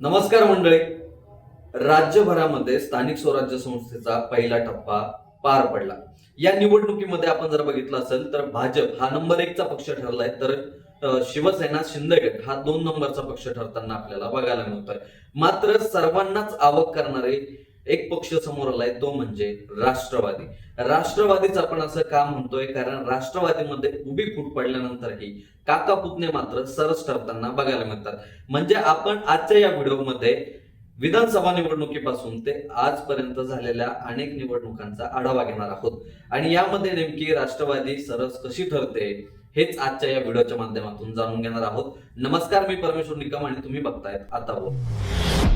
नमस्कार मंडळी. राज्यभरामध्ये स्थानिक स्वराज्य संस्थेचा पहिला टप्पा पार पडला. या निवडणुकीमध्ये आपण जर बघितलं असेल तर भाजप हा नंबर एकचा पक्ष ठरलाय तर शिवसेना शिंदेगड हा दोन नंबरचा पक्ष ठरताना आपल्याला बघायला मिळतोय. मात्र सर्वांनाच आवक करणारे एक पक्ष समोर आलाय तो म्हणजे राष्ट्रवादी. राष्ट्रवादीच आपण असं का म्हणतोय? कारण राष्ट्रवादीमध्ये उभी फूट पडल्यानंतरही काका पुतणे मात्र सरस ठरताना बघायला मिळतात. म्हणजे आपण आजच्या या व्हिडिओमध्ये विधानसभा निवडणुकीपासून ते आजपर्यंत झालेल्या अनेक निवडणुकांचा आढावा घेणार आहोत. आणि यामध्ये नेमकी राष्ट्रवादी सरस कशी ठरते हेच आजच्या या व्हिडिओच्या माध्यमातून जाणून घेणार आहोत. नमस्कार मी परमेश्वर निकम आणि तुम्ही बघतायत आता बोल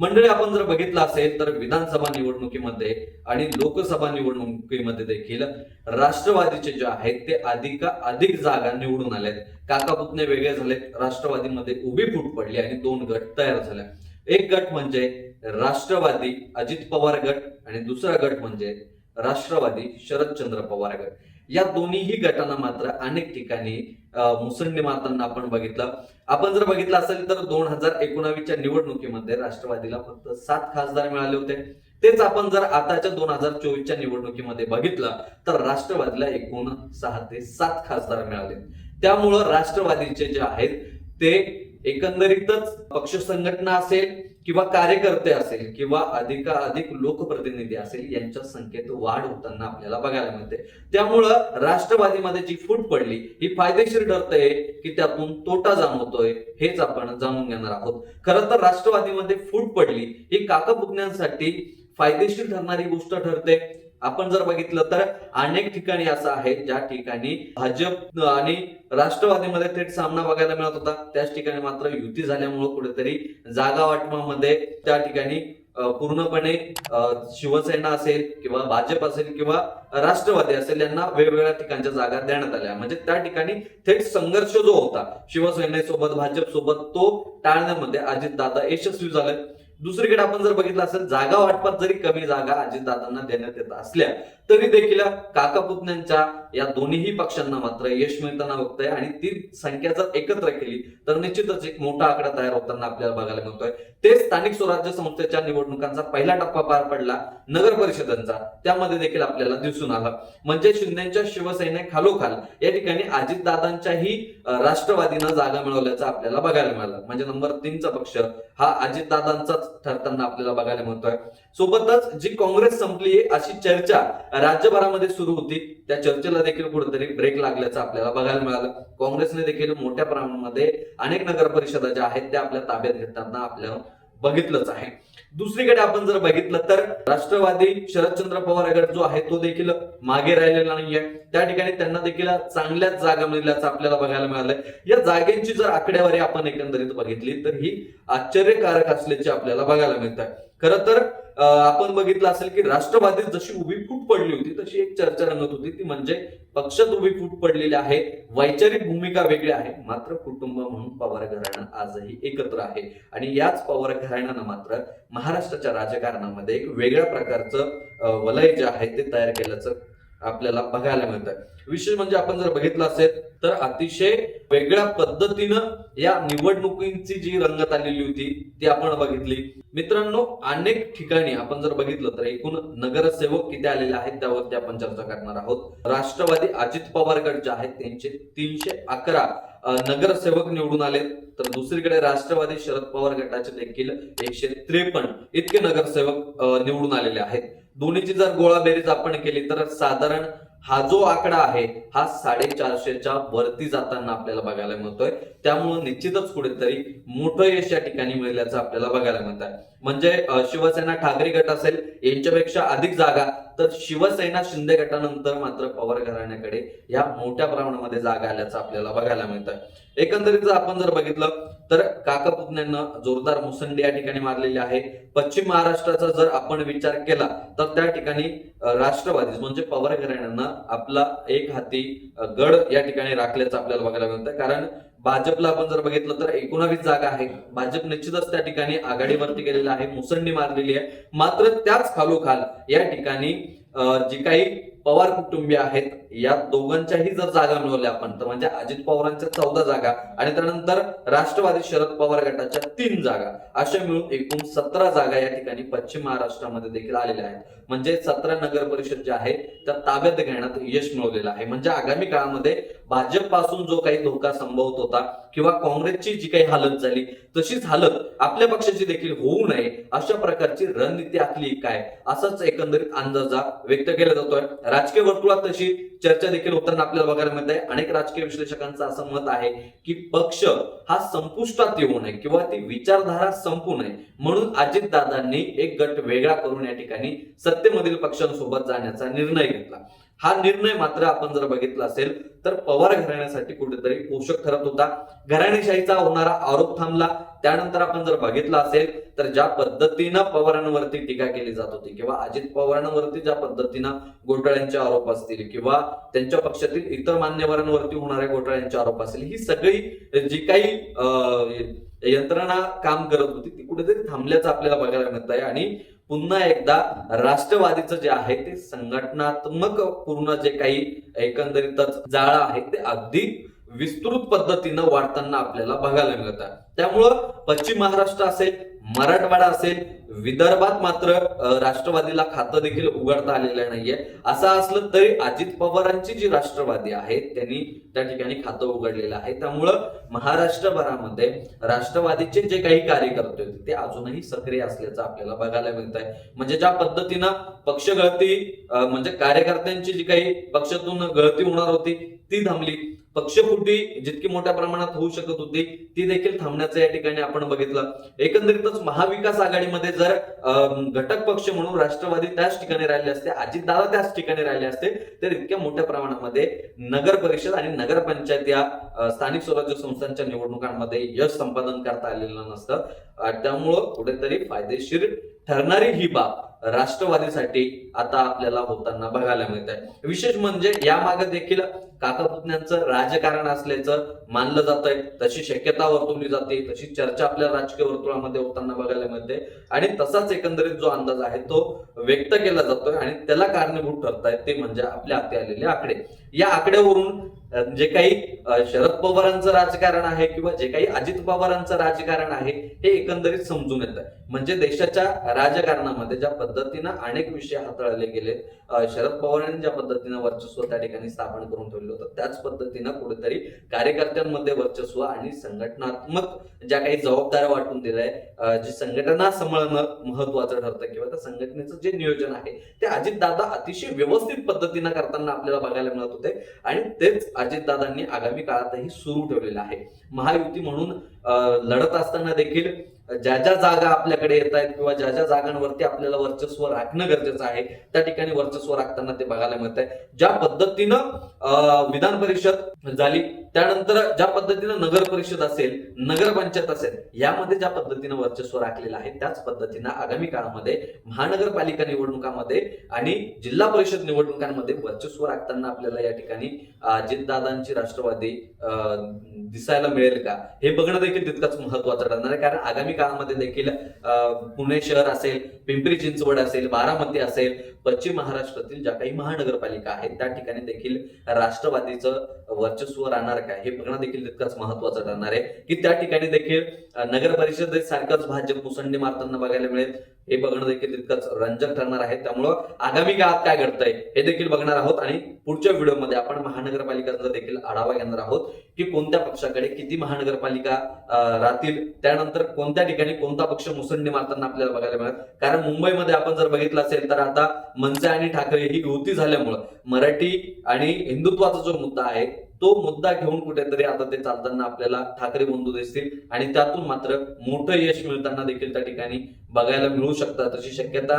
मंडळी आपण जर बघितलं असेल तर विधानसभा निवडणुकीमध्ये आणि लोकसभा निवडणुकीमध्ये देखील राष्ट्रवादीचे जे आहेत ते अधिक अधिक जागा निवडून आलेत. काका पुतणे वेगळे झालेत राष्ट्रवादीमध्ये उभी फूट पडली आणि दोन गट तयार झाले. एक गट म्हणजे राष्ट्रवादी अजित पवार गट आणि दुसरा गट म्हणजे राष्ट्रवादी शरदचंद्र पवार गट. या दोन्हीही गटांना मात्र अनेक ठिकाणी मुसंडी मारताना आपण बघितलं. आपण जर बघितलं असेल तर दोन हजार एकोणावीसच्या निवडणुकीमध्ये राष्ट्रवादीला फक्त सात खासदार मिळाले होते. तेच आपण जर आताच्या दोन हजार चोवीसच्या निवडणुकीमध्ये बघितलं तर राष्ट्रवादीला एकूण सहा ते सात खासदार मिळाले. त्यामुळं राष्ट्रवादीचे जे आहेत ते एकंदरीतच पक्ष संघटना असेल किंवा कार्यकर्ते असेल किंवा अधिकाधिक लोकप्रतिनिधी असेल यांच्या संख्येत वाढ होताना आपल्याला बघायला मिळते. त्यामुळं राष्ट्रवादीमध्ये जी फूट पडली ही फायदेशीर ठरते की त्यातून तोटा जाणवतोय हेच आपण जाणून घेणार आहोत. खरं तर राष्ट्रवादीमध्ये फूट पडली ही काका पुतण्यांसाठी फायदेशीर ठरणारी गोष्ट ठरते. आपण जर बघितलं तर अनेक ठिकाणी असं आहे ज्या ठिकाणी भाजप आणि राष्ट्रवादीमध्ये थेट सामना बघायला मिळत होता. त्याच ठिकाणी मात्र युती झाल्यामुळे कुठेतरी जागा वाटपामध्ये त्या ठिकाणी पूर्णपणे शिवसेना असेल किंवा भाजप असेल किंवा राष्ट्रवादी असेल यांना वेगवेगळ्या ठिकाणच्या जागा देण्यात आल्या. म्हणजे त्या ठिकाणी थेट संघर्ष जो होता शिवसेनेसोबत भाजप सोबत तो टाळण्यामध्ये अजितदादा यशस्वी झाले. दुसरीकडे आपण जर बघितलं असेल जागा वाटपात जरी कमी जागा अजितदादांना देण्यात येत असल्या तरी देखील काका पुतण्यांच्या या दोन्हीही पक्षांना मात्र यश मिळताना बघतोय आणि ती संख्या जर एकत्र केली तर निश्चितच एक मोठा आकडा तयार होताना आपल्याला बघायला मिळतोय. ते स्थानिक स्वराज्य संस्थेच्या निवडणुकांचा पहिला टप्पा पार पडला नगर परिषदांचा. त्यामध्ये देखील आपल्याला दिसून आला. म्हणजे शिंदेच्या शिवसेने खालोखाल या ठिकाणी अजितदादांच्याही राष्ट्रवादीनं जागा मिळवल्याचं आपल्याला बघायला मिळालं. म्हणजे नंबर तीनचा पक्ष हा अजितदादांचाच ठरताना आपल्याला बघायला मिळतोय. सोबतच जी काँग्रेस संपली अशी चर्चा राज्यभरामध्ये सुरू होती. त्या चर्चेला देखील कुठेतरी ब्रेक लागल्याचं आपल्याला बघायला मिळालं. काँग्रेसने देखील मोठ्या प्रमाणामध्ये अनेक नगर परिषदा ज्या आहेत त्या आपल्या ताब्यात घेताना आपल्याला बघितलंच आहे. दुसरीकडे आपण जर बघितलं तर राष्ट्रवादी शरदचंद्र पवार गट जो आहे तो देखील मागे राहिलेला नाहीये. त्या ठिकाणी त्यांना देखील चांगल्याच जागा मिळाल्याचं आपल्याला बघायला मिळालंय. या जागेची जर आकडेवारी आपण एकंदरीत बघितली तर ही आश्चर्यकारक असल्याची आपल्याला बघायला मिळत आहे खरं तर आपण बघितलं असेल की राष्ट्रवादीत जशी उभी फूट पडली होती तशी एक चर्चा रंगत होती. ती म्हणजे पक्षात उभी फूट पडलेली आहे. वैचारिक भूमिका वेगळी आहे. मात्र कुटुंब म्हणून पवार घराणं आजही एकत्र आहे. आणि याच पवार घराण्यानं मात्र महाराष्ट्राच्या राजकारणामध्ये एक वेगळ्या प्रकारचं वलय जे आहे ते तयार केल्याचं आपल्याला बघायला मिळतं. विशेष म्हणजे आपण जर बघितलं असेल तर अतिशय वेगळ्या पद्धतीनं या निवडणुकींची जी रंगत आलेली होती ती आपण बघितली. मित्रांनो अनेक ठिकाणी आपण जर बघितलं तर एकूण नगरसेवक किती आलेले आहेत त्यावरती आपण चर्चा करणार आहोत. राष्ट्रवादी अजित पवार गट जे आहेत त्यांचे तीनशे अकरा नगरसेवक निवडून आले तर दुसरीकडे राष्ट्रवादी शरद पवार गटाचे देखील एकशे त्रेपन्न इतके नगरसेवक निवडून आलेले आहेत. दोन्हीची जर गोळाबेरीज आपण केली तर साधारण हा जो आकडा आहे हा साडेचारशेच्या वरती जाताना आपल्याला बघायला मिळतोय. त्यामुळे निश्चितच कुठेतरी मोठं यश या ठिकाणी मिळाल्याचं आपल्याला बघायला मिळत आहे म्हणजे शिवसेना ठाकरे गट असेल यांच्यापेक्षा अधिक जागा तर शिवसेना शिंदे गटानंतर मात्र पवार घराण्याकडे या मोठ्या प्रमाणामध्ये जागा आल्याचं आपल्याला बघायला मिळत आहे एकंदरीत आपण जर बघितलं तर काका जोरदार मुसंडी या ठिकाणी मारलेली आहे. पश्चिम महाराष्ट्राचा जर आपण विचार केला तर त्या ठिकाणी राष्ट्रवादी म्हणजे पवार घराण्यांना आपला एक हाती गड या ठिकाणी राखल्याचं आपल्याला बघायला मिळतं. कारण भाजपला आपण जर बघितलं तर एकोणावीस जागा आहे भाजप निश्चितच त्या ठिकाणी आघाडीवरती गेलेला आहे मुसंडी मारलेली आहे. मात्र त्याच खालोखाल या ठिकाणी जी काही पवार कुटुंबीय आहेत. या दोघांच्याही जर जागा मिळवल्या आपण तर म्हणजे अजित पवारांच्या चौदा जागा आणि त्यानंतर राष्ट्रवादी शरद पवार गटाच्या तीन जागा अशा मिळून एकूण सतरा जागा या ठिकाणी पश्चिम महाराष्ट्रामध्ये देखील आलेल्या आहेत. म्हणजे सतरा नगर परिषद ज्या आहे त्या ताब्यात घेण्यात यश मिळवलेलं आहे. म्हणजे आगामी काळामध्ये भाजपपासून जो काही धोका संभवत होता किंवा काँग्रेसची जी काही हालत झाली तशीच हालत आपल्या पक्षाची देखील होऊ नये अशा प्रकारची रणनीती आखली काय? असाच एकंदरीत अंदाजा व्यक्त केला जातोय. राजकीय वर्तुळात तशी चर्चा देखील होताना आपल्याला बघायला मिळत आहे. अनेक राजकीय विश्लेषकांचं असं मत आहे की पक्ष हा संपुष्टात येऊ नये किंवा ती विचारधारा संपू नये म्हणून अजितदादांनी एक गट वेगळा करून या ठिकाणी सत्तेमधील पक्षांसोबत जाण्याचा निर्णय घेतला. हा निर्णय मात्र आपण जर बघितला असेल तर पवार घराण्यासाठी कुठेतरी पोषक ठरत होता. घराणेशाहीचा होणारा आरोप थांबला. त्यानंतर आपण जर बघितलं असेल तर ज्या पद्धतीनं पवारांवरती टीका केली जात होती किंवा अजित पवारांवरती ज्या पद्धतीनं घोटाळ्यांचे आरोप असतील किंवा त्यांच्या पक्षातील इतर मान्यवरांवरती होणाऱ्या घोटाळ्यांचे आरोप असतील ही सगळी जी काही अं, यंत्रणा काम करत होती ती कुठेतरी थांबल्याचं आपल्याला बघायला मिळत आहे आणि पुन्हा एकदा राष्ट्रवादीचं जे आहे ते संघटनात्मक पूर्ण जे काही एकंदरीतच जाळं आहे ते अगदी विस्तृत पद्धतीनं वाढताना आपल्याला बघायला मिळत आहे त्यामुळं पश्चिम महाराष्ट्र असेल मराठवाडा असेल विदर्भात मात्र राष्ट्रवादीला खातं देखील उघडता आलेलं नाहीये. असं असलं तरी अजित पवारांची जी राष्ट्रवादी आहे त्यांनी त्या ठिकाणी खातं उघडलेलं आहे. त्यामुळं महाराष्ट्रभरामध्ये राष्ट्रवादीचे जे काही कार्यकर्ते होते ते अजूनही सक्रिय असल्याचं आपल्याला बघायला मिळत आहे म्हणजे ज्या पद्धतीनं पक्ष गळती म्हणजे कार्यकर्त्यांची जी काही पक्षातून गळती होणार होती ती थांबली. पक्षफुटी जितकी मोठ्या प्रमाणात होऊ शकत होती ती देखील थांबण्याचं या ठिकाणी आपण बघितलं. एकंदरीतच महाविकास आघाडीमध्ये जर घटक पक्ष म्हणून राष्ट्रवादी त्याच ठिकाणी राहिले असते अजितदादा त्याच ठिकाणी राहिले असते तर इतक्या मोठ्या प्रमाणामध्ये नगर परिषद आणि नगरपंचायत या स्थानिक स्वराज्य संस्थांच्या निवडणुकांमध्ये यश संपादन करता आलेलं नसतं. त्यामुळं कुठेतरी फायदेशीर ठरणारी ही बाब राष्ट्रवादीसाठी आता आपल्याला होताना बघायला मिळत आहे विशेष म्हणजे यामागे देखील काका पुतण्यांचं राजकारण असल्याचं मानलं जात आहे तशी शक्यता वर्तवली जाते तशी चर्चा आपल्या राजकीय वर्तुळामध्ये होताना बघायला मिळते. आणि तसाच एकंदरीत जो अंदाज आहे तो व्यक्त केला जातोय आणि त्याला कारणीभूत ठरतायत ते म्हणजे आपल्या हाती आलेले आकडे. या आकड्यावरून जे काही शरद पवारांचं राजकारण आहे किंवा जे काही अजित पवारांचं राजकारण आहे हे एकंदरीत समजून येत. आहे म्हणजे देशाच्या राजकारणामध्ये ज्या पद्धतीनं अनेक विषय हाताळले गेले शरद पवारांनी ज्या पद्धतीनं वर्चस्व त्या ठिकाणी स्थापन करून ठेवलं होतं त्याच पद्धतीनं कुठेतरी कार्यकर्त्यांमध्ये वर्चस्व आणि संघटनात्मक ज्या काही जबाबदाऱ्या वाटून दिल्या आहे जी संघटना सांभाळणं महत्वाचं ठरतं किंवा त्या संघटनेचं जे नियोजन आहे ते अजितदादा अतिशय व्यवस्थित पद्धतीनं करताना आपल्याला बघायला मिळत होते. आणि तेच अजितदादांनी आगामी काळातही सुरू ठेवलेलं आहे. महायुती म्हणून अं, लढत असताना देखील ज्या ज्या जागा आपल्याकडे येत आहेत किंवा ज्या ज्या जागांवरती आपल्याला वर्चस्व राखणं गरजेचं आहे त्या ठिकाणी वर्चस्व राखताना ते बघायला मिळत आहे ज्या पद्धतीनं अं, विधान परिषद झाली त्यानंतर ज्या पद्धतीनं नगर परिषद असेल नगरपंचायत असेल यामध्ये ज्या पद्धतीनं वर्चस्व राखलेलं आहे त्याच पद्धतीनं आगामी काळामध्ये महानगरपालिका निवडणुकामध्ये आणि जिल्हा परिषद निवडणुकांमध्ये वर्चस्व राखताना आपल्याला या ठिकाणी अजितदादांची राष्ट्रवादी अं, दिसायला मिळेल का? हे बघणं देखील तितकंच महत्वाचं ठरणार आहे कारण आगामी काळामध्ये देखील पुणे शहर असेल पिंपरी चिंचवड असेल बारामती असेल पश्चिम महाराष्ट्रातील ज्या काही महानगरपालिका आहेत त्या ठिकाणी देखील राष्ट्रवादीचं वर्चस्व राहणार काय? हे बघणं देखील तितकंच महत्वाचं ठरणार आहे की त्या ठिकाणी देखील नगर परिषदेत सारखंच भाजप मुसंडी मारताना बघायला मिळेल. हे बघणं देखील तितकंच रंजक ठरणार आहे. त्यामुळं आगामी काळात काय घडतंय हे देखील बघणार आहोत आणि पुढच्या व्हिडिओमध्ये आपण महानगरपालिकांचा देखील आढावा घेणार आहोत की कोणत्या पक्षाकडे किती महानगरपालिका राहतील त्यानंतर कोणत्या ठिकाणी कोणता पक्ष मुसंडी मारताना आपल्याला बघायला मिळेल. कारण मुंबईमध्ये आपण जर बघितलं असेल तर आता मनसे आणि ठाकरे ही युती झाल्यामुळं मराठी आणि हिंदुत्वाचा जो मुद्दा आहे तो मुद्दा घेऊन कुठेतरी आता ते चालताना आपल्याला ठाकरे बंधू दिसतील आणि त्यातून मात्र मोठं यश मिळताना देखील त्या ठिकाणी बघायला मिळू शकतात अशी शक्यता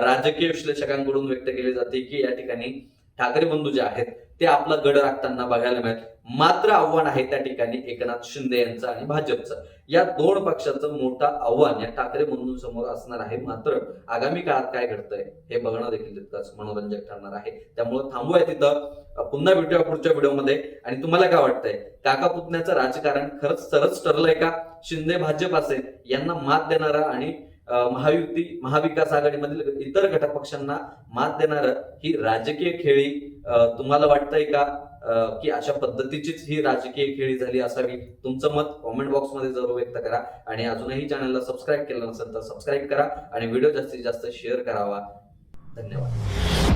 राजकीय विश्लेषकांकडून व्यक्त केली जाते की या ठिकाणी ठाकरे बंधू जे आहेत ते आपला गड राखताना बघायला मिळेल. मात्र आव्हान आहे त्या ठिकाणी एकनाथ शिंदे यांचं आणि भाजपचं. या दोन पक्षांचं मोठं आव्हान या ठाकरे बंधूंसमोर असणार आहे. मात्र आगामी काळात काय घडतंय हे बघणं देखील तितकंच मनोरंजक ठरणार आहे. त्यामुळे थांबूया तिथं. पुन्हा भेटूया पुढच्या व्हिडिओमध्ये. आणि तुम्हाला काय वाटतंय काका पुतण्याचं राजकारण खरंच सरच ठरलंय का? शिंदे भाजप असेल यांना मात देणारा आणि महायुती महाविकास आघाडीमधील इतर घटक पक्षांना मात देणार ही राजकीय खेळी तुम्हाला वाटतंय का? की अशा पद्धतीचीच ही राजकीय खेळी झाली असावी? तुमचं मत कॉमेंट बॉक्समध्ये जरूर व्यक्त करा आणि अजूनही चॅनलला सबस्क्राईब केलं नसेल तर सबस्क्राईब करा आणि व्हिडिओ जास्तीत जास्त शेअर करावा. धन्यवाद.